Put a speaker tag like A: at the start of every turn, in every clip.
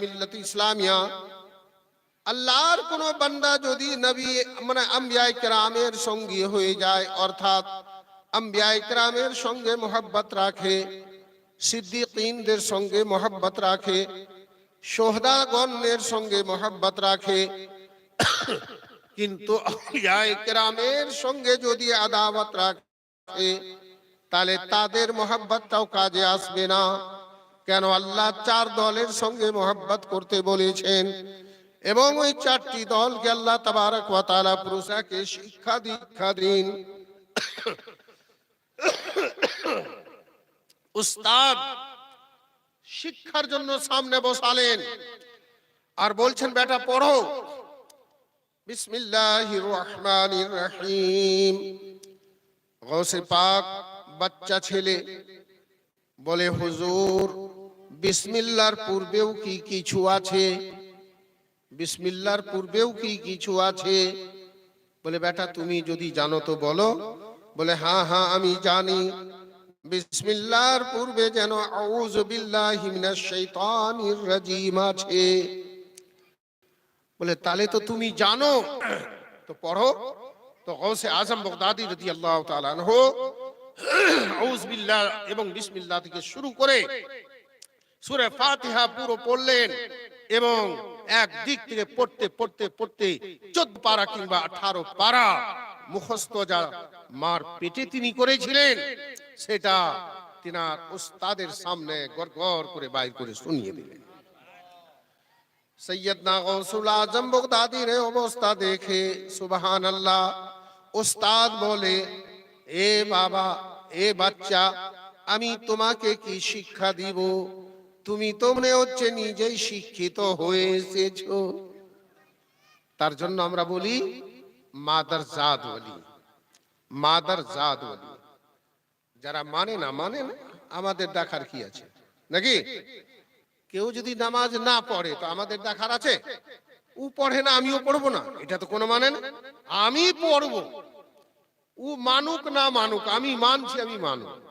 A: মিল্লাত ইসলামিয়া। আল্লাহর কোন বান্দা যদি নবী মানে আম্বিয়াই কেরামের সঙ্গী হয়ে যায়, অর্থাৎ আম্বিয়াই কেরামের সঙ্গে মোহাব্বত রাখে, সিদ্দিকিনদের সঙ্গে মোহাব্বত রাখে, সোহদাগণের সঙ্গে মোহাব্বত রাখে, কিন্তু সঙ্গে যদি আদাওয়াত রাখে, তাহলে তাদের মোহাব্বতটাও কাজে আসবে না। কেন আল্লাহ চার দলের সঙ্গে মোহাব্বত করতে বলেছেন? এবং ওই চারটি দলকে আল্লাহ তাবারক শিক্ষা দীক্ষা দিন। উস্তাদ, শিক্ষার জন্য সামনে বসালেন। আর বলছেন, বেটা, পড়ো। বিসমিল্লাহির রহমানির রহিম। পাক বাচ্চা ছেলে বলে, হুজুর বিসমিল্লার পূর্বেও কি কিছু আছে? বিসমিল্লার পূর্বেও কি কিছু আছে? বলে, বেটা, তুমি যদি জানো তো বলো। বলে হ্যাঁ হ্যাঁ আমি জানি। বিসমিল্লার পূর্বে যেন আছে। বলে, তাহলে তো তুমি জানো। তো পড়ো। তো গৌসে আজম বগদাদি তাআলা আনহু আউজ বিল্লাহ এবং বিসমিল্লাহ থেকে শুরু করে সূরা ফাতিহা পুরো পড়লেন এবং এক দিক থেকে পড়তে পড়তে পড়তে চোদ্দ পারা কিংবা আঠারো পারা মুখস্থ যা মার পেটে তিনি করেছিলেন, সেটা তিনার উস্তাদের সামনে গড় গড় করে বাইর করে শুনিয়ে দিলেন। সৈয়দনা গৌসুল আজম অবস্থা দেখে সুবহান আল্লাহ উস্তাদ বলে, এ বাবা, এ বাচ্চা, আমি তোমাকে কি শিক্ষা দিব? তুমি তো মনে হচ্ছে নিজেই শিক্ষিত হয়ে এসেছ। তার জন্য আমরা বলি, মাদার জাদ বলি মাদার জাদ বলি যারা মানে না মানে না, আমাদের দেখার কি আছে? নাকি? কেউ যদি নামাজ না পড়ে, তো আমাদের দেখার আছে? ও পড়ে না, আমিও পড়ব না। এটা তো কোনো মানে না। আমি পড়ব। ও মানুক না মানুক, আমি মানছি, আমি মানুক।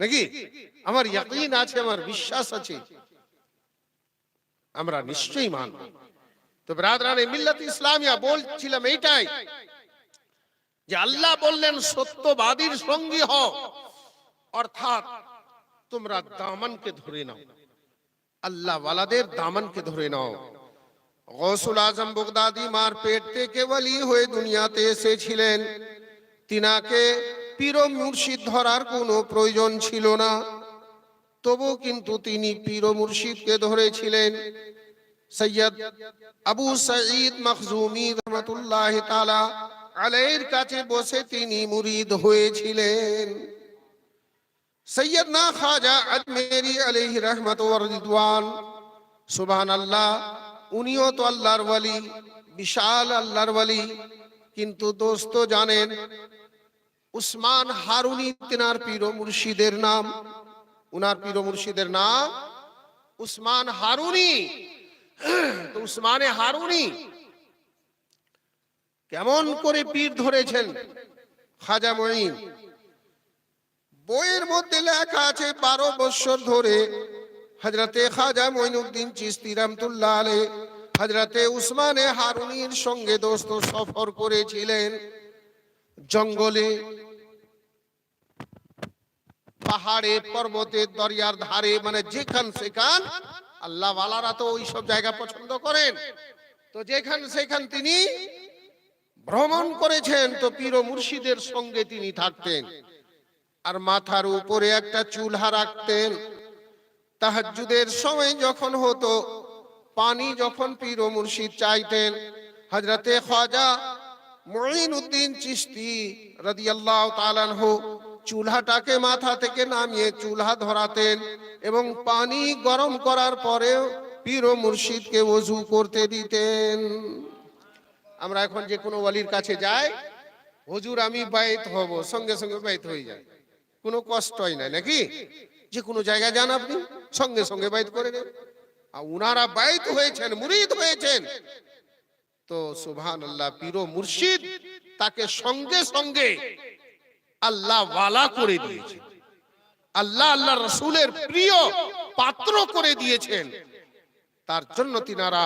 A: নাকি? আমার ইয়াকিন আছে, আমার বিশ্বাস আছে। আমরা নিশ্চয়ই মানব তো ব্রাদরান মিল্লাত ইসলামিয়া বলছিলাম এইটাই যে আল্লাহ বললেন, সত্যবাদীর সঙ্গী হও। অর্থাৎ তোমরা দামনকে ধরে নাও। আল্লাহ ওয়ালাদের দামনকে ধরে নাও। গৌসুল আজম বগদাদি মার পেট থেকে ওয়ালি হয়ে দুনিয়াতে এসেছিলেন। তিনাকে পীর মুর্শিদ ধরার কোনো প্রয়োজন ছিল না। তবু কিন্তু তিনি পীর মুর্শিদকে ধরেছিলেন। সৈয়দ আবু সঈদ মখজুমি রহমতুল্লাহ তালা আলাইয়ের কাছে বসে তিনি মুরিদ হয়েছিলেন। সৈয়দ না খাজা আজমেরি আলাইহি রহমত রিদওয়ান সুবহান আল্লাহ উনিও তো আল্লাহর ওয়ালি, বিশাল আল্লাহর ওয়ালি। কিন্তু দোস্ত জানেন উসমান হারুনি, তেনার পীর মুর্শিদের নাম। উনার পীর মুর্শিদের নাম উসমান হারুনি। তো উসমানে হারুনি কেমন করে পীর ধরেছেন? খাজা মঈন, বইয়ের মধ্যে লেখা আছে, বারো বছর ধরে হজরতে খাজা মঈনুদ্দিন চিস্তি রহমতুল্লাহ আলে হজরতে উসমানে হারুনির সঙ্গে দোস্ত সফর করেছিলেন জঙ্গলে। পাহাড়ে পর্বতে দরিয়ার ধারে মানে যেখান সেখান আল্লাহ ওয়ালারা তো ওই সব জায়গা পছন্দ করেন। তো যেখান সেখান তিনি ভ্রমণ করেছেন, তো পীর মুর্শিদের সঙ্গে তিনি থাকতেন। আর মাথার উপরে একটা চুলহা রাখতেন। তাহাজ্জুদের সময় যখন হতো, পানি যখন পীর মুর্শিদ চাইতেন হজরতে খাজা মঈন উদ্দিন চিস্তি রাদিয়াল্লাহু তাআলা আনহু চুলহাটাকে মাথা থেকে নামিয়ে চুলহা ধরাতেন এবং পানি গরম করার পরেও পীর মুর্শিদকে ওযু করতে দিতেন। আমরা এখন যে কোনো ওয়ালির কাছে যাই, হুজুর আমি বাইত হব, সঙ্গে সঙ্গে বাইত হয়ে যায় কোনো কষ্টই নাই, নাকি? যে কোনো জায়গায় যান আপনি, সঙ্গে সঙ্গে বাইত করে নেন আর উনারা বাইত হয়েছেন, মুরিদ হয়েছেন। তো সুবহান আল্লাহ পীর মুর্শিদ তাকে সঙ্গে সঙ্গে আল্লাহ ওয়ালা করে দিয়েছে আল্লাহ আল্লাহ রসুলের প্রিয় পাত্র করে দিয়েছেন। তার জন্য তিনারা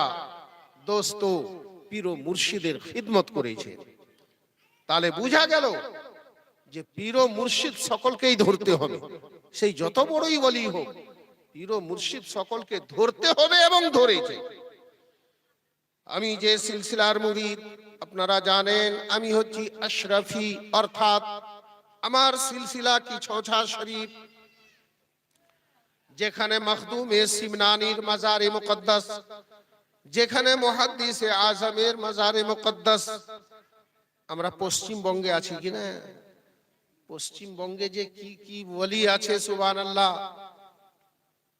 A: দোস্ত, পীর মুর্শিদের খিদমত করেছে তাহলে বোঝা গেল যে পীর মুর্শিদ সকলকেই ধরতে হবে। সেই যত বড়ই বলি হোক, পীর মুর্শিদ সকলকে ধরতে হবে এবং ধরেছে। আমি যে সিলসিলার মুরিদ, আপনারা জানেন, আমি হচ্ছি আশরাফি, অর্থাৎ আমার সিলসিলা কি ছোছা শরীফ? যেখানে মখদুমে সিমনানির মাজারে মুকদ্দাস, যেখানে মুহাদ্দিসে আজমের মাজারে মুকদ্দাস। আমরা পশ্চিমবঙ্গে আছি কিনা পশ্চিমবঙ্গে যে কি কি বলি আছে, সুবহানাল্লাহ,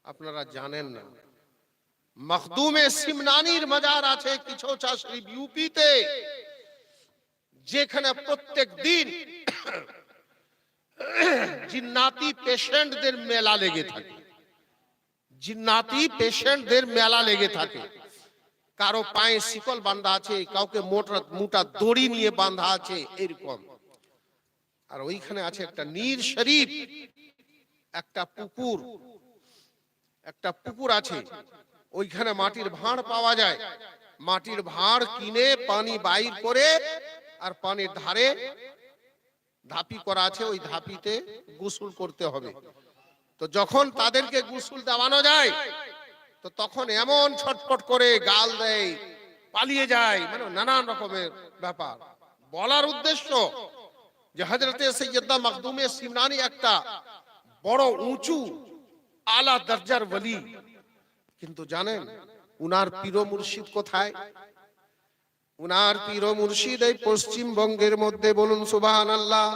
A: আপনারা জানেন না। মখদুমে সিমনানির মাজার আছে কিছু শরীফ, ইউপিতে, যেখানে প্রত্যেক দিন জিন্নাতি পেশেন্টদের মেলা লেগে থাকে। জিন্নাতি পেশেন্টদের মেলা লেগে থাকে। কারও পায়ে শিকল বাঁধা আছে, কাউকে মোটা মোটা দড়ি নিয়ে বাঁধা আছে, এরকম। আর ওইখানে আছে একটা নীর শরীফ, একটা পুকুর। একটা পুকুর আছে, ওইখানে মাটির ভাঁড় পাওয়া যায়। মাটির ভাঁড় কিনে পানি বাইর করে আর পানির ধারে ধাপি করা আছে, ওই ধাপিতে গোসল করতে হবে। তো যখন তাদেরকে গোসল দেওয়ানো যায়, তো তখন এমন ছটফট করে গাল দেয়, পালিয়ে যায় মানে নানান রকমের ব্যাপার। বলার উদ্দেশ্য যে হজরতে সৈয়দা মখদুমে সিমনানি একটা বড় উঁচু, আলা দরজার বলি কিন্তু জানেন, উনার পীর মুর্শিদ কোথায়? উনার পীর মুর্শিদ এই পশ্চিমবঙ্গের মধ্যে বলুন সুবাহান আল্লাহ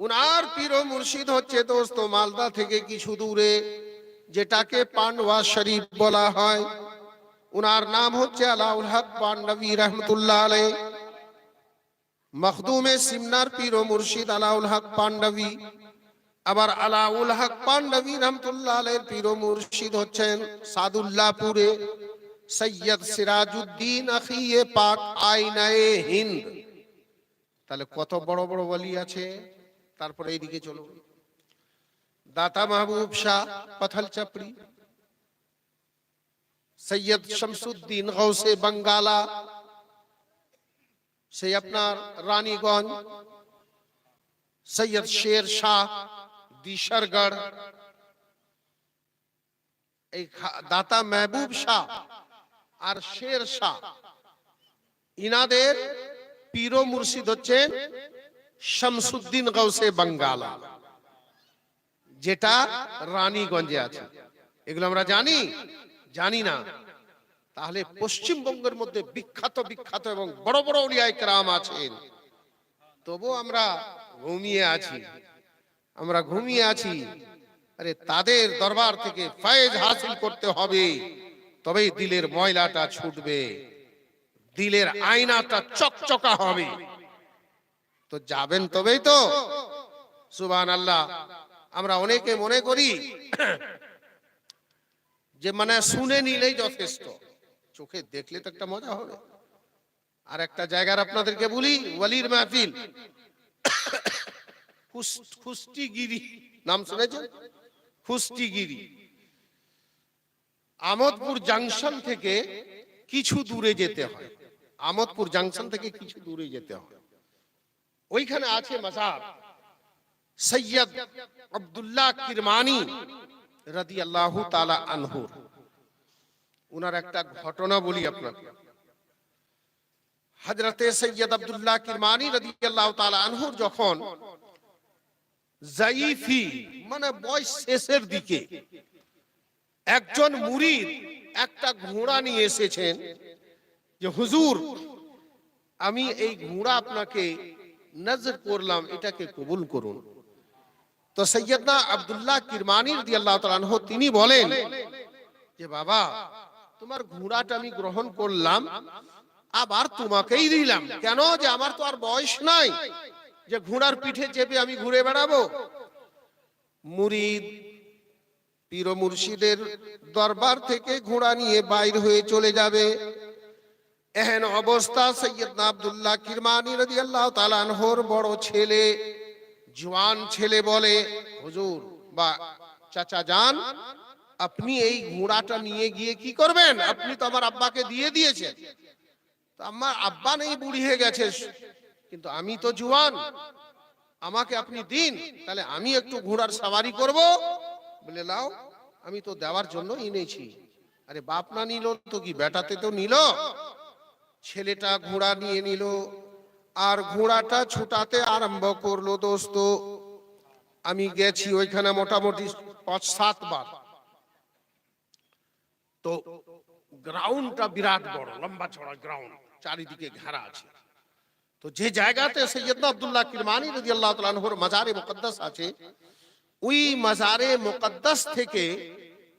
A: উনার পীর মুর্শিদ হচ্ছে দোস্ত মালদা থেকে কিছু দূরে, যেটাকে পান্ডবা শরীফ বলা হয়। উনার নাম হচ্ছে আলাউল হক পান্ডবী রহমতুল্লাহ আলাই মখদুমে সিমনার পীর মুর্শিদ আলাউল হক পান্ডবী। আবার আলাউল হক পান্ডবী রহমতুল্লাহ আলাইয়ের পীর মুর্শিদ হচ্ছেন সাদুল্লাহপুরে সৈয়দ সিরাজউদ্দিন আখিয়ে পাক আইনায়ে হিন্দ। তাহলে কত বড় বড় বলি আছে? তারপরে এইদিকে চলো। দাতা মাহবুব শাহ, পথল চাপড়ি। সৈয়দ শামসুদ্দিন গৌসে বাঙ্গালা। সেই আপনার রানীগঞ্জ। সৈয়দ শের শাহ, দিশারগড়। এই দাতা মেহবুব শাহ আর শের শাহ ইনাদের পীর মুর্শিদ হচ্ছেন শামসুদ্দিন গৌসে বাঙ্গালা, যেটা রানীগঞ্জে আছে। এগুলো আমরা জানি? জানি না। তাহলে পশ্চিমবঙ্গের মধ্যে বিখ্যাত বিখ্যাত এবং বড় বড় উলিয়ায় কেরাম আছেন। তবু আমরা ঘুমিয়ে আছি। আমরা ঘুমিয়ে আছি। আরে তাদের দরবার থেকে ফায়েজ হাসিল করতে হবে। তবেই দিলের ময়লাটা ছুটবে। দিলের আয়নাটা চকচকা হবে। তো যাবেন তবেই তো। সুবান আল্লাহ আমরা অনেকে মনে করি যে মানে শুনে নিলেই যথেষ্ট। চোখে দেখলে তো একটা মজা হবে। আর একটা জায়গার আপনাদেরকে বলি, ওয়ালির মাহফিল। খুস- খুস্টিগিরি নাম শুনেছেন? খুস্টিগিরি আমোদপুর জাংশন থেকে কিছু দূরে যেতে হয়। আমোদপুর জাংশন থেকে কিছু দূরে যেতে হয়। ওইখানে আছে মাজার সৈয়দ আব্দুল্লাহ কিরমানি রাদি আল্লাহ তালা আনহুর। উনার একটা ঘটনা বলি আপনাকে। হজরতে সৈয়দ আব্দুল্লাহ কিরমানি রাদি আল্লাহ তালা আনহুর যখন জাইফি মানে বয়স শেষের দিকে একজন মুরিদ একটা ঘোড়া নিয়ে এসেছেন যে, হুজুর, আমি এই ঘোড়া আপনাকে নজর করলাম, এটাকে কবুল করুন। তো সৈয়দনা আব্দুল্লাহ কিরমানি রাদিয়াল্লাহু তাআলা আনহু তিনি বলেন যে, বাবা, তোমার ঘোড়াটা আমি গ্রহণ করলাম, আবার তোমাকেই দিলাম। কেন যে আমার তো আর বয়স নাই যে, ঘোড়ার পিঠে চেপে আমি ঘুরে বেড়াবো? মুরিদ পীর মুর্শিদের দরবার থেকে ঘোড়া নিয়ে বাইর হয়ে চলে যাবে। এহেন অবস্থা সৈয়দনা আব্দুল্লাহ কিরমানি রাদিয়াল্লাহু তাআলা আনহুর বড় ছেলে, জোয়ান ছেলে বলে, হুজুর বা চাচা যান, আপনি এই ঘোড়াটা নিয়ে গিয়ে কি করবেন? আপনি তো আমার আব্বাকে দিয়ে দিয়েছেন। আমার আব্বা নেই, বুড়ি হয়ে গেছে। কিন্তু আমি তো জুয়ান, আমাকে আপনি দিন, তাহলে আমি একটু ঘোড়ার সাবারি করব বলে, লাও, আমি তো দেওয়ার জন্য এনেছি। আরে, বাপ না নিল তো কি, বেটাতে তো নিল? ছেলেটা ঘোড়া নিয়ে নিল, আর ঘোড়াটা ছুটাতে আরম্ভ করল, দোস্ত, আমি গেছি ওইখানে মোটামুটি পাঁচ সাতবার তো গ্রাউন্ডটা বিরাট বড়, লম্বা চড়া গ্রাউন্ড, চারিদিকে ঘেরা আছে। তো যে জায়গাতে সৈয়দ আব্দুল্লাহ কিরমানি রাদিয়াল্লাহু তাআলা আনহুর মাজারে মুকদ্দাস আছে ওই মাজারে মুকদ্দাস থেকে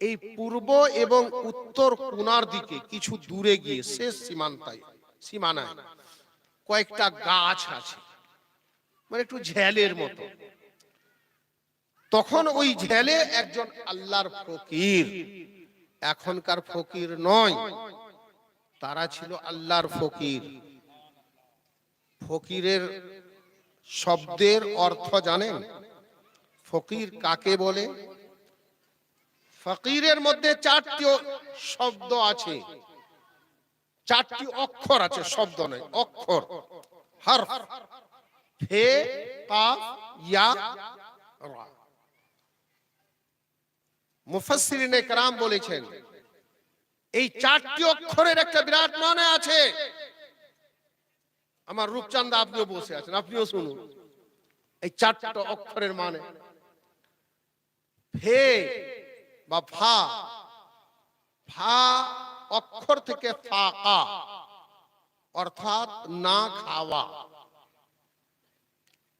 A: এই পূর্ব এবং উত্তর কোনার দিকে কিছু দূরে গিয়ে, শেষ সীমান্তায়, সীমানায় কয়েকটা গাছ আছে। মানে একটু ঝ্যালের মতো। তখন ওই ঝেলে একজন আল্লাহর ফকির। এখনকার ফকির নয়, তারা ছিল আল্লাহর ফকির। ফকিরের শব্দের অর্থ জানেন? ফকির কাকে বলে ফকিরের মধ্যে চারটি শব্দ আছে চারটি অক্ষর আছে শব্দ নয় অক্ষর হর ফে কাফ ইয়া রা মুফাসসিরিনে کرام বলেছেন এই চারটি অক্ষরের একটা বিরাট মানে আছে আমার রূপচান্দা আপনিও বসে আছেন আপনিও শুনুন এই চারটা অক্ষরের মানে ফে বা ফা ফা অক্ষর থেকে ফাকা, অর্থাৎ না খাওয়া।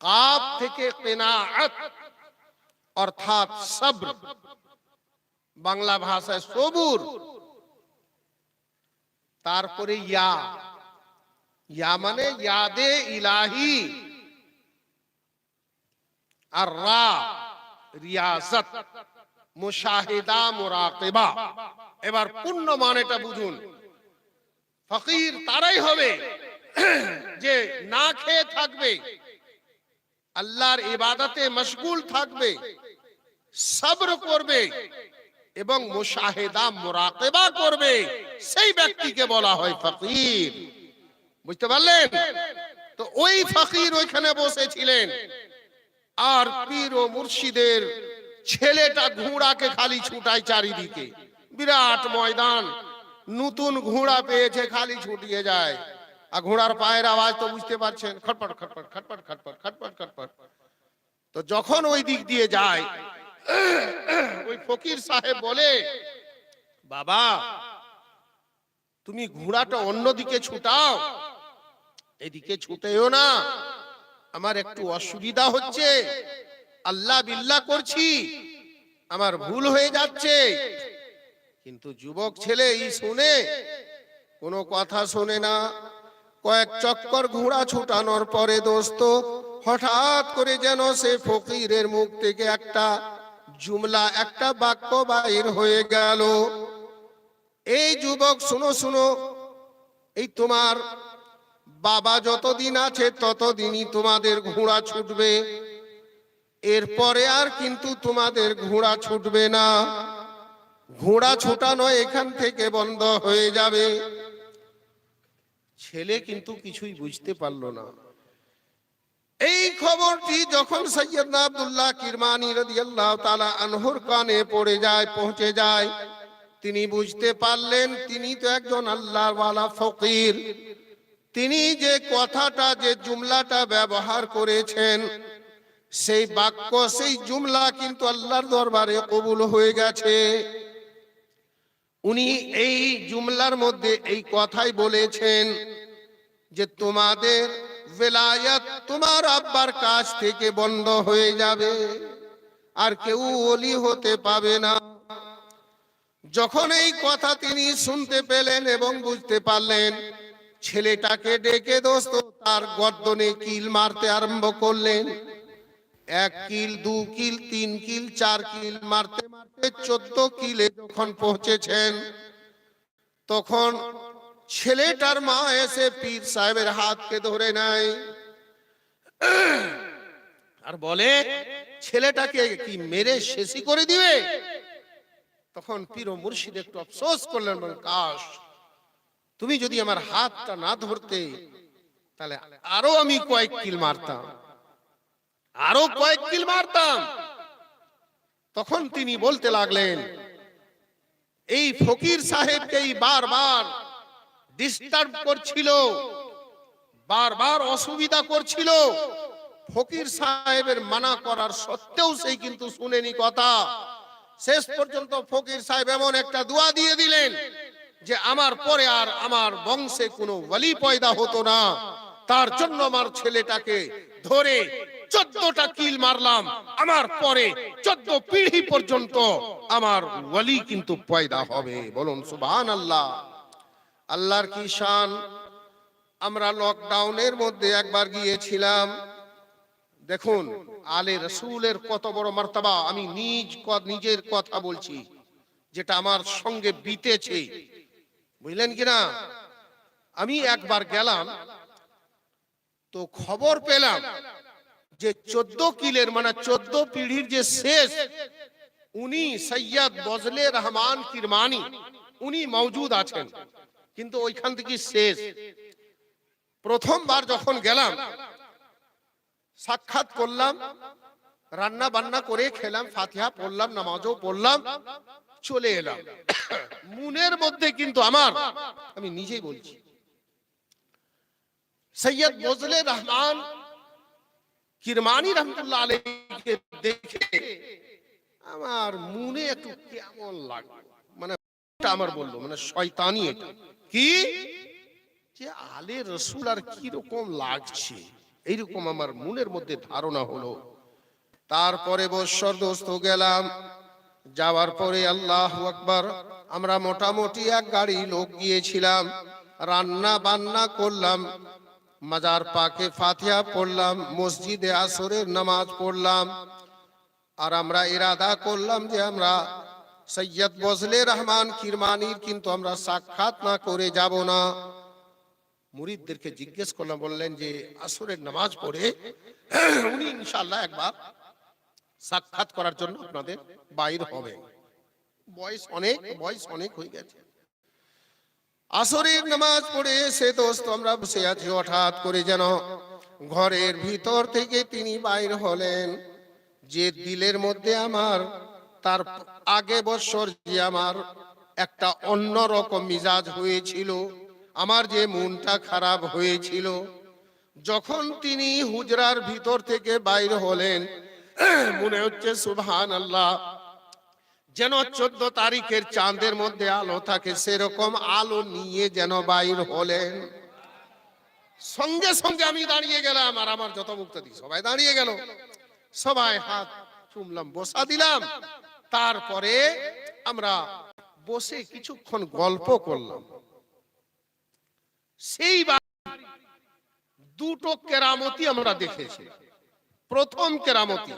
A: কাপ থেকে কেনাআত, অর্থাৎ সব্র। বাংলা ভাষায় সবুর। তারপরে ইয়া। ইয়া মানে ইয়াদে ইলাহি। আর রা রিয়াজত, মুশাহিদা, মুরাকিবা। এবার পূর্ণ মানেটা বুঝুন। ফকির তারাই হবে যে না খেয়ে থাকবে, আল্লাহর ইবাদতে মশগুল থাকবে, সবর করবে এবং মুশাহেদা, মুরাকিবা করবে। সেই ব্যক্তিকে বলা হয় ফকির। বুঝতে পারলেন? তো ওই ফকির ওইখানে বসেছিলেন। আর পীর ও মুর্শিদের ছেলেটা ঘোড়াকে খালি ছুটায় চারিদিকে। বিরাট ময়দান। নতুন ঘোড়া পেয়েছে, খালি ছুটিয়ে যায়। আর ঘোড়ার পায়ের আওয়াজ তো বুঝতে পারছেন, খটপট খটপট খটপট খটপট খটপট খটপট। তো যখন ওই দিক দিয়ে যায়, ওই ফকির সাহেব বলে, বাবা, তুমি ঘোড়াটা অন্যদিকে ছুটাও। এদিকে ছুটেও না। আমার একটু অসুবিধা হচ্ছে। আল্লাহ বিল্লাহ করছি। আমার ভুল হয়ে যাচ্ছে। কিন্তু যুবক ছেলে এই শুনে, কোনো কথা শোনে না। কয়েক চক্কর ঘোড়া ছুটানোর পরে দোস্ত, হঠাৎ করে যেন সে ফকিরের মুখ থেকে একটা জুমলা, একটা বাক্য বাইর হয়ে গেল। এই যুবক, শুনো শুনো, এই তোমার বাবা যতদিন আছে, ততদিনই তোমাদের ঘোড়া ছুটবে। এরপরে আর কিন্তু তোমাদের ঘোড়া ছুটবে না। ঘোড়া ছুটানো এখান থেকে বন্ধ হয়ে যাবে। ছেলে কিন্তু কিছুই বুঝতে পারল না। এই খবরটি যখন সৈয়দনা আব্দুল্লাহ কিরমানি রাদিয়াল্লাহু তাআলা আনহুর কানে পড়ে যায়, পৌঁছে যায়, তিনি বুঝতে পারলেন, তিনি তো একজন আল্লাহর ওয়ালা ফকির। তিনি যে কথাটা, যে জুমলাটা ব্যবহার করেছেন, সেই বাক্য, সেই জুমলা কিন্তু আল্লাহর দরবারে কবুল হয়ে গেছে। উনি এই জুমলার মধ্যে এই কথাই বলেছেন যে, তোমাদের বেলায়াত তোমার আব্বার কাছ থেকে বন্ধ হয়ে যাবে, আর কেউ ওলি হতে পাবে না। যখন এই কথা তিনি শুনতে পেলেন এবং বুঝতে পারলেন ছেলেটাকে ডেকে দোস্ত, তার গর্দনে কিল মারতে আরম্ভ করলেন। এক কিল, দু কিল, তিন কিল, চার কিল মারতে মারতে চোদ্দ কিলে যখন পৌঁছেছেন, তখন ছেলেটার মা এসে পীর সাহেবের হাতকে ধরে নেয়। আর বলে, ছেলেটাকে কি মেরে শেষই করে দিবে? তখন পীর মুর্শিদ একটু আফসোস করলেন কাশ তুমি যদি আমার হাতটা না ধরতে, তাহলে আরও আমি কয়েক কিল মারতাম। আরও কয়েক কিল মারতাম। তখন তিনি বলতে লাগলেন, এই ফকির সাহেবকেই বারবার ডিস্টার্ব করছিল, বারবার অসুবিধা করছিল। ফকির সাহেবের মানা করার সত্ত্বেও সেই কিন্তু শুনেনি কথা। শেষ পর্যন্ত ফকির সাহেব এমন একটা দোয়া দিয়ে দিলেন যে আমার পরে আর আমার বংশে কোনো ওয়ালি পয়দা হতো না। তার জন্য আমার ছেলেটাকে ধরে চোদ্দটা কিল মারলাম। আমার পরে চোদ্দ পিঢ়ি পর্যন্ত আমার ওয়ালি কিন্তু পয়দা হবে। বলুন সুবহান আল্লাহ আল্লাহর কি শান? আমরা লকডাউনের মধ্যে একবার গিয়েছিলাম। দেখুন, আলে রসুলের কত বড় মর্তবা। আমি নিজ নিজের কথা বলছি, যেটা আমার সঙ্গে বিতেছে। বুঝলেন কিনা? আমি একবার গেলাম, তো খবর পেলাম যে চোদ্দ কিলের মানে চোদ্দ পিঢ়ির যে শেষ, উনি সৈয়দ বজলে রহমান কিরমানি, উনি মৌজুদ আছেন। কিন্তু ওইখান থেকে শেষ। প্রথমবার যখন গেলাম, সাক্ষাৎ করলাম, রান্না বান্না করে খেলাম, ফাতিহা পড়লাম, নামাজও পড়লাম চলে এলাম। মুনের মধ্যে কিন্তু আমার, আমি নিজেই বলছি, সৈয়দ বজলে রহমান কিরমানি রহমতুল্লাহ আলাইহিকে দেখে আমার মনে একটু কেমন লাগল মানে আমার বলল মানে শয়তানি এটা। কি? যে আলে রসুল আর কি রকম লাগছে, এইরকম আমার মনের মধ্যে ধারণা হলো। তারপরে বৎসর দোস্ত গেলাম। যাওয়ার পরে আল্লাহ আকবার, আমরা মোটামুটি এক গাড়ি লোক গিয়েছিলাম, রান্না বান্না করলাম, মাজার পাকে ফাতিহা পড়লাম, মসজিদে আসরের নামাজ পড়লাম, আর আমরা ইরাদা করলাম যে আমরা সৈয়দ বজলে রহমান কিরমানির কিন্তু আমরা সাক্ষাৎ না করে যাব না। মুরিদদেরকে জিজ্ঞেস করলাম, বললেন যে আসরের নামাজ পড়ে, উনি ইনশাআল্লাহ একবার সাক্ষাৎ করার জন্য আপনাদের বাইর হবে। বয়স অনেক বয়স অনেক হয়ে গেছে। আসরের নামাজ পড়ে সে দোস্ত, আমরা বসে আছি হঠাৎ করে যেন ঘরের ভিতর থেকে তিনি বাইর হলেন। যে দিলের মধ্যে আমার, তার আগে বছর যে আমার একটা অন্য রকম মিজাজ হয়েছিল, আমার যে মনটা খারাপ হয়েছিল, যখন তিনি হুজরার ভিতর থেকে বাইর হলেন মনে হচ্ছে সুবহান আল্লাহ যেন চোদ্দ তারিখের চাঁদের মধ্যে আলো থাকে, সেরকম আলো নিয়ে যেন বাইর হলেন। সঙ্গে সঙ্গে আমি দাঁড়িয়ে গেলাম, আর আমার যত মুক্তি সবাই দাঁড়িয়ে গেল। সবাই হাত চুমলাম, বসা দিলাম। তারপরে আমরা বসে কিছুক্ষণ গল্প করলাম। সেই দুটো কেরামতি আমরা দেখেছি। প্রথম কেরামতি।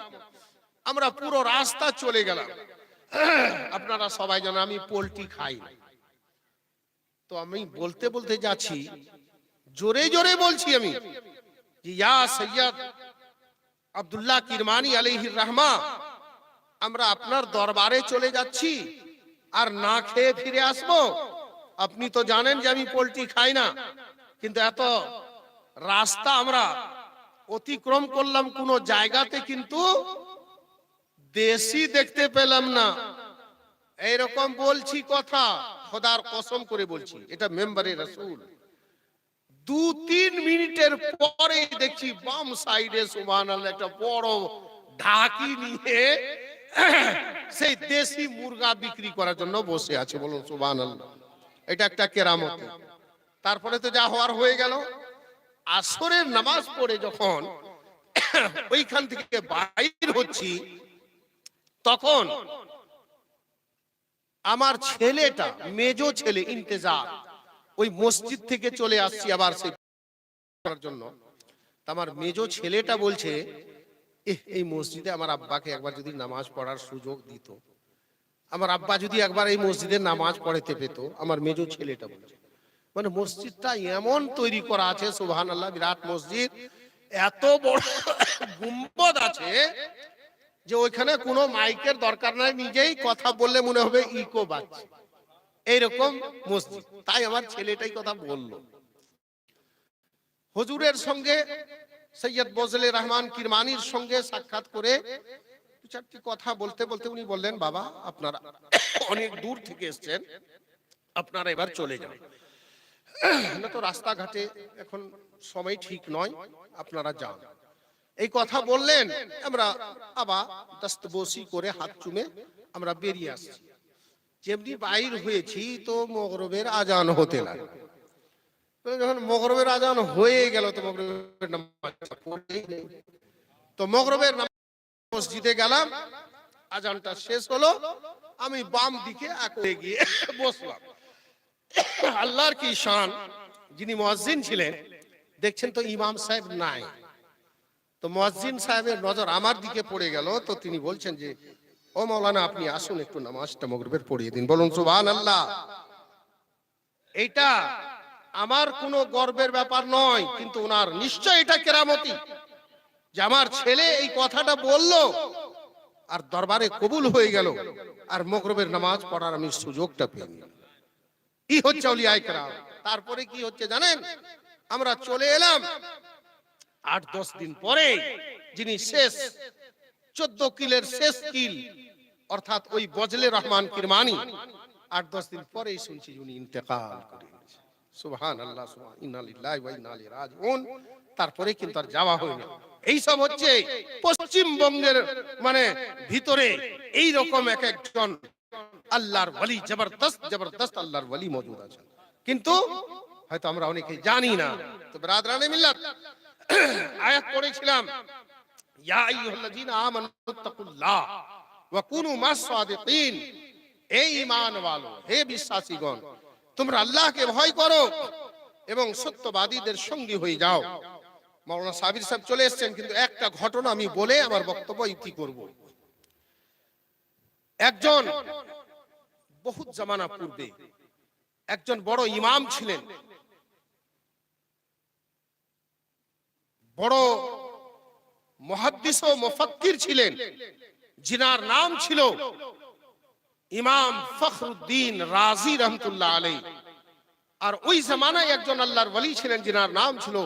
A: আমরা পুরো রাস্তা চলে গেলাম। আপনারা সবাই জানেন আমি পোলট্রি খাই। তো আমি বলতে বলতে যাচ্ছি, জোরে জোরে বলছি আমি ইয়া সৈয়দ আব্দুল্লাহ কিরমানি আলাইহির রহমা আমরা আপনার দরবারে চলে যাচ্ছি আর না খেয়ে ফিরে আসব। আপনি তো জানেন যে আমি পোলট্রি খাই না, কিন্তু এত রাস্তা আমরা অতিক্রম করলাম কোন জায়গাতে কিন্তু দেশি দেখতে পেলাম না। এইরকম বলছি কথা, খোদার কসম করে বলছি, এটা মেম্বারের রসুল। দু তিন মিনিটের পরে দেখছি বাম সাইডে সুমান একটা বড় ঢাকি নিয়ে সেই দেশি মুরগা বিক্রি করার জন্য বসে আছে, বলুন সুবান এটা একটা কেরামত তারপরে তো যা হওয়ার হয়ে গেল। আসরের নামাজ পড়ে যখন ওইখান থেকে বাইর হচ্ছি তখন আমার ছেলেটা মেজো ছেলে ইন্তেজার ওই মসজিদ থেকে চলে আসছি আবার সেই করার জন্য। আমার মেজো ছেলেটা বলছে "এহ, এই মসজিদে আমার আব্বাকে একবার যদি নামাজ পড়ার সুযোগ দিত। আমার আব্বা যদি একবার এই মসজিদে নামাজ পড়াতে পেত আমার মেজো ছেলেটা বলছে। মানে মসজিদটা এমন তৈরি করা আছে সুবহান আল্লাহ বিরাট মসজিদ। এত বড় গুম্বদ আছে যে ওইখানে কোনো মাইকের দরকার নাই, নিজেই কথা বললে মনে হবে ইকো বাজছে এইরকম মসজিদ। তাই আমার ছেলেটাই কথা বলল। হুজুরের সঙ্গে সৈয়দ বজলে রহমান কিরমানির সঙ্গে সাক্ষাৎ করে দু চারটি কথা বলতে বলতে উনি বললেন, বাবা, আপনারা অনেক দূর থেকে এসেছেন, আপনারা এবার চলে যান। না তো রাস্তাঘাটে এখন সময় ঠিক নয়, আপনারা যান। এই কথা বললেন, আমরা আবার দস্তবসি করে হাত চুমে আমরা বেরিয়ে আসছি। যেমনি বাইর হয়েছি তো মগরবের আজান হতে লাগে যখন মগরবের আজান হয়ে গেল তো মগরবের তো মগরবের মসজিদে গেলাম, আজানটা শেষ হলো, আমি বাম দিকে একলে গিয়ে বসলাম। আল্লাহর কি শান? যিনি মুয়াজ্জিন ছিলেন, দেখছেন তো ইমাম সাহেব নাই। তো মুয়াজ্জিন সাহেবের নজর আমার দিকে পড়ে গেল, তো তিনি বলছেন যে, ও মাওলানা আপনি আসুন একটু নামাজটা মগরবের পড়িয়ে দিন। বলুন সুবহান আল্লাহ এইটা আমার কোনো গর্বের ব্যাপার নয়, কিন্তু ওনার নিশ্চয় এটা কেরামতি। যে আমার ছেলে এই কথাটা বলল, আর দরবারে কবুল হয়ে গেল, আর মগরবের নামাজ পড়ার আমি সুযোগটা পেয়ে কি হচ্ছে অলিয়ায় কেরাম তারপরে কি হচ্ছে জানেন? আমরা চলে এলাম। আট, দশ দিন পরে যিনি শেষ, চোদ্দ কিলের শেষ কিল, অর্থাৎ ওই বজলে রহমান কিরমানি, আট, দশ দিন পরেই শুনছি উনি ইন্তেকাল করে আল্লাহ তারপরে কিন্তু আর যাওয়া হয়নি। এইসব হচ্ছে পশ্চিমবঙ্গের মানে ভিতরে। এই রকম এক একজন আল্লাহর ওয়ালি জবরদস্ত জবরদস্ত আল্লাহর ওয়ালি মজুদ আছেন। কিন্তু হয়তো আমরা অনেকে জানি না তো মিল্লাত, আয়াত পড়েছিলাম, ইয়া আইয়ুহাল্লাযীনা ওয়া কুনু হে ঈমান ওয়ালো হে বিশ্বাসীগণ, তোমরা আল্লাহকে ভয় করো এবং সত্যবাদীদের সঙ্গী হয়ে যাও। মাওলানা সাবির সাহেব চলে এসেছেন, কিন্তু একটা ঘটনা আমি বলে আমার বক্তব্য ইতি করব। একজন বহুত জামানা পূর্বে একজন বড় ইমাম ছিলেন। বড় মহাদ্দিস ও মুফাক্কির ছিলেন। জিনার নাম ছিল ইমাম ফখরুদ্দিন রাজি রহমতুল্লাহ আলাই আর ওই জামানায় একজন আল্লাহর ওয়ালি ছিলেন, জিনার নাম ছিল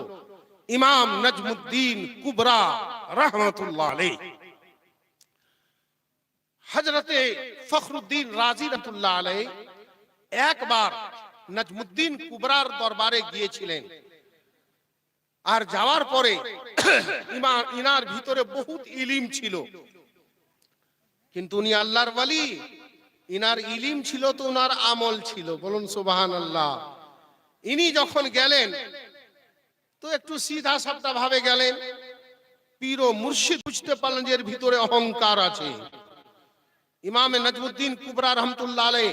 A: ইমাম নজমুদ্দিন কুবরা রহমতুল্লাহ আলাই হজরতে ফখরুদ্দিন রাজি রহমতুল্লাহ আলাই একবার নজমুদ্দিন কুবরার দরবারে গিয়েছিলেন। আর যাওয়ার পরে ইনার ভিতরে বহুত ইলিম ছিল। কিন্তু উনি আল্লাহর ওয়ালি, ইনার ইলিম ছিল তো উনার আমল ছিল, বলুন সুবাহান আল্লাহ ইনি যখন গেলেন, তো একটু সিধা সাপটা ভাবে গেলেন, পীর মুর্শিদ বুঝতে পারলেন যে এর ভিতরে অহংকার আছে। ইমামে নজমুদ্দিন কুবরা রহমতুল্লাহ আলাই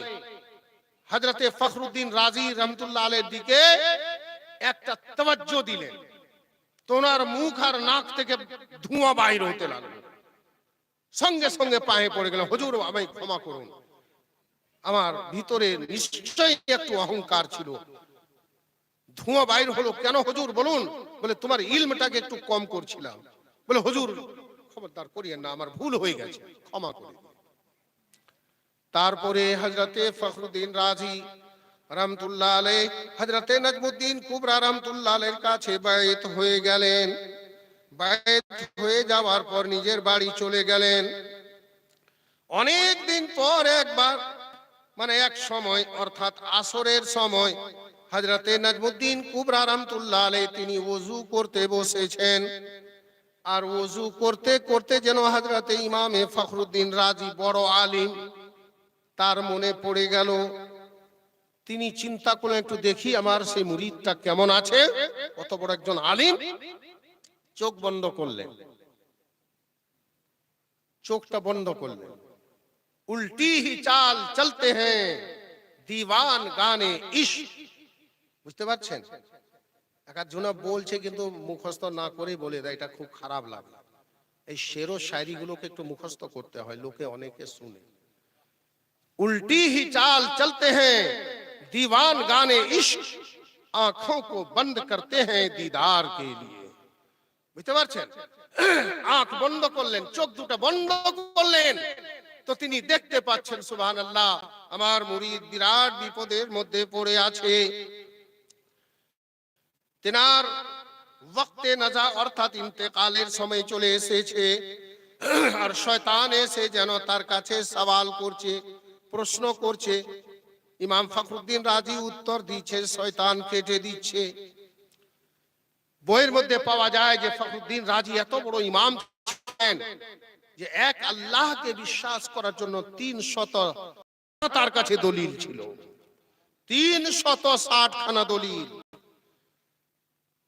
A: হজরতে ফখরুদ্দিন রাজি রহমতুল্লাহ আলের দিকে একটা তওয়াজ্জো দিলেন। তোনার মুখ আর নাক থেকে ধোঁয়া বাইর হতে লাগল। সঙ্গে সঙ্গে পায়ে পড়ে গেল হজুর আমায় ক্ষমা করুন। আমার ভিতরে নিশ্চয়ই একটু অহংকার ছিল। ধোঁয়া বাইর হলো কেন হজুর, বলুন? বলে, তোমার ইলমটাকে একটু কম করছিলাম। বলে, হুজুর, খবরদার করিয়েন না, আমার ভুল হয়ে গেছে, ক্ষমা করে। তারপরে হজরতে ফখরুদ্দিন রাজি রহমতুল্লাহ আলাই হজরতে নজমুদ্দিন কুবরা রহমতুল্লাহ আলের কাছে বায়ত হয়ে গেলেন। বায়ত হয়ে যাওয়ার পর নিজের বাড়ি চলে গেলেন। অনেক দিন পর একবার মানে এক সময়, অর্থাৎ আসরের সময় হজরতে নজমুদ্দিন কুবরা রহমতুল্লাহ আলাই তিনি ওযু করতে বসেছেন। আর ওযু করতে করতে যেন হজরতে ইমামে ফখরুদ্দিন রাজি বড় আলিম তার মনে পড়ে গেল, তিনি চিন্তা করলেন, একটু দেখি আমার সেই মুরিদটা কেমন আছে। কত বড় একজন আলিম চোখ বন্ধ করলেন। চোখটা বন্ধ করলেন। উল্টি হি চাল চলতে হ্যাঁ দিওয়ান গানে ইস বুঝতে পারছেন? একা জোনা বলছে, কিন্তু মুখস্থ না করে বলে দেয়, এটা খুব খারাপ লাগে। এই শেরো শায়রি গুলোকে একটু মুখস্থ করতে হয়, লোকে অনেকে শুনে। उल्टी ही चाल चलते हैं दीवान गाने इश्क आंखों को बंद करते हैं दीदार के लिए বুঝতে পারছেন আঁখ বন্ধ করলেন চোখ দুটো বন্ধ করলেন তো তিনি দেখতে পাচ্ছেন সুবহান আল্লাহ আমার মুরিদ বিরাট বিপদের মধ্যে পড়ে আছে তেনার ওয়াক্তে নাজা অর্থাৎ ইন্তেকালের সময় চলে এসেছে আর শয়তান এসে যেন তার কাছে সওয়াল করছে প্রশ্ন করছে, ইমাম ফখরুদ্দিন রাজি উত্তর দিচ্ছে, শয়তান কেটে দিচ্ছে। বইয়ের মধ্যে পাওয়া যায় যে ফখরুদ্দিন রাজি এত বড় ইমাম যে এক আল্লাহকে বিশ্বাস করার জন্য তিন শত তার কাছে দলিল ছিল। তিন শত ষাট খানা দলিল।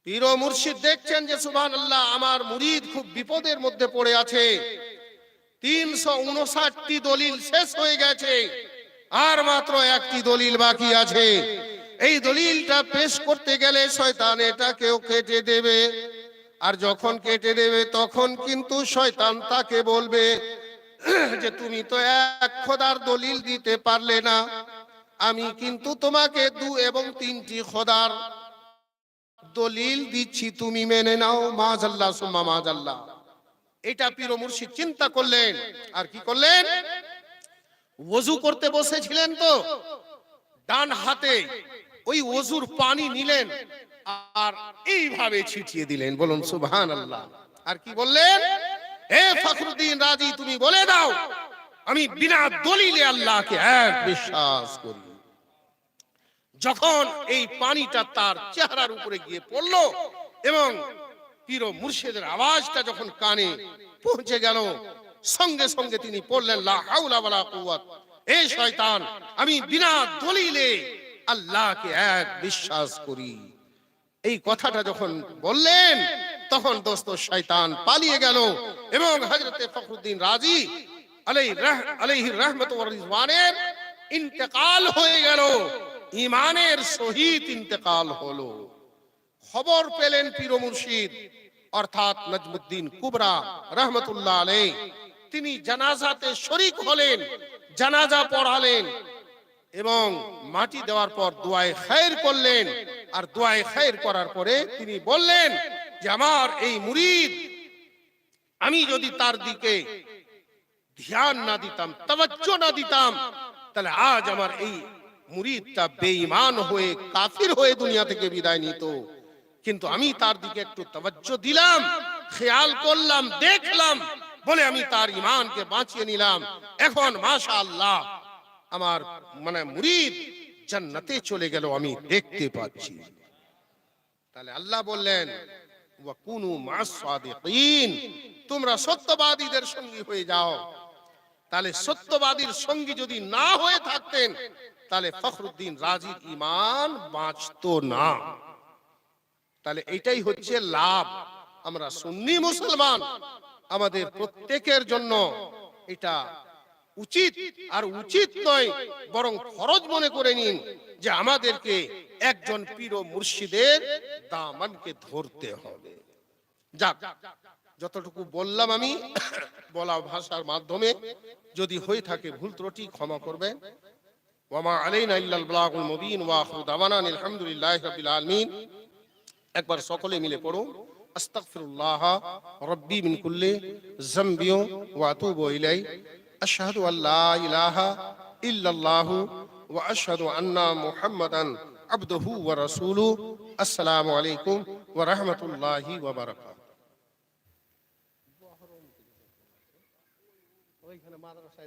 A: পীর মুর্শিদ দেখছেন যে সুবহান আল্লাহ আমার মুরিদ খুব বিপদের মধ্যে পড়ে আছে। তিনশো উনষাটটি দলিল শেষ হয়ে গেছে। আর মাত্র একটি দলিল বাকি আছে। এই দলিলটা পেশ করতে গেলে শয়তান এটাকেও কেটে দেবে। আর যখন কেটে দেবে, তখন কিন্তু শয়তান তাকে বলবে যে, তুমি তো এক খোদার দলিল দিতে পারলে না। আমি কিন্তু তোমাকে দু এবং তিনটি খোদার দলিল দিচ্ছি। তুমি মেনে নাও। মাজাল্লাহ, সুম্মা মাজাল্লাহ। এটা পীর মুর্শিদ চিন্তা করলেন। আর কি করলেন? ওযু করতে বসেছিলেন তো। ডান হাতে ওই ওযুর পানি নিলেন আর এইভাবে ছিটিয়ে দিলেন। বলুন সুবহান আল্লাহ আর কি বললেন? হে ফখরুদ্দিন রাজি, তুমি বলে দাও, আমি বিনা দলিলে আল্লাহকে এক বিশ্বাস করি। যখন এই পানিটা তার চেহারার উপরে গিয়ে পড়ল এবং পীর মুর্শিদের আওয়াজটা যখন কানে পৌঁছে গেল, সঙ্গে সঙ্গে তিনি পড়লেন এ শয়তান, আমি বিনা দলিলে আল্লাহকে এক বিশ্বাস করি। এই কথাটা যখন বললেন, তখন দোস্ত শয়তান পালিয়ে গেল এবং হযরতে ফখরুদ্দিন রাজি আলাই আলাইহি রহমত ওয়া ইন্তেকাল হয়ে গেল। ইমানের সহিত ইন্তেকাল হলো। খবর পেলেন পীর মুর্শিদ। অর্থাৎ নজমুদ্দিন কুবরা রহমতুল্লাহ আলাই তিনি জানাজাতে শরিক হলেন, জানাজা পড়ালেন এবং মাটি দেওয়ার পর দোয়ায় খায়ের করলেন। আর দোয়ায় খায়ের করার পরে তিনি বললেন যে, আমার এই মুরিদ, আমি যদি তার দিকে ধ্যান না দিতাম তবজ্জ না দিতাম, তাহলে আজ আমার এই মুরিদটা বেঈমান হয়ে কাফির হয়ে দুনিয়া থেকে বিদায় নিত। কিন্তু আমি তার দিকে একটু তবজ্জ দিলাম খেয়াল করলাম দেখলাম বলে আমি তার ইমানকে বাঁচিয়ে নিলাম। এখন মাশা আল্লাহ আমার মানে মুরিদ জান্নাতে চলে গেল আমি দেখতে পাচ্ছি। তাহলে আল্লাহ বললেন ওয়াকুনু মাস সাদিকিন তোমরা সত্যবাদীদের সঙ্গী হয়ে যাও। তাহলে সত্যবাদীর সঙ্গী যদি না হয়ে থাকতেন তাহলে ফখরুদ্দিন রাজির ইমান বাঁচতো না। তাহলে এটাই হচ্ছে লাভ। আমরা সুন্নি মুসলমান। আমাদের প্রত্যেকের জন্য এটা উচিত। আর উচিত নয় বরং ফরজ মনে করে নিন যে আমাদেরকে একজন পীর ও মুর্শিদের দামানকে ধরতে হবে। যাক যতটুকু বললাম আমি বলা ভাষার মাধ্যমে যদি হয়ে থাকে ভুল ত্রুটি ক্ষমা করবেন। ওয়ামা আলাইনা ইল্লাল বালাগুল মুবিন ওয়া আখিরু দাওয়ানা আলহামদুলিল্লাহি রাব্বিল আলামিন। একবার সকলে মিলে পড়ো আস্তাগফিরুল্লাহ রাব্বি মিন কুল্লি যামবি ওয়া আতুবু ইলাই আশহাদু আল্লা ইলাহা ইল্লাল্লাহ ওয়া আশহাদু আন্না মুহাম্মাদান আবদুহু ওয়া রাসূলুহু আসসালামু আলাইকুম ওয়া রাহমাতুল্লাহি ওয়া বারাকাতুহু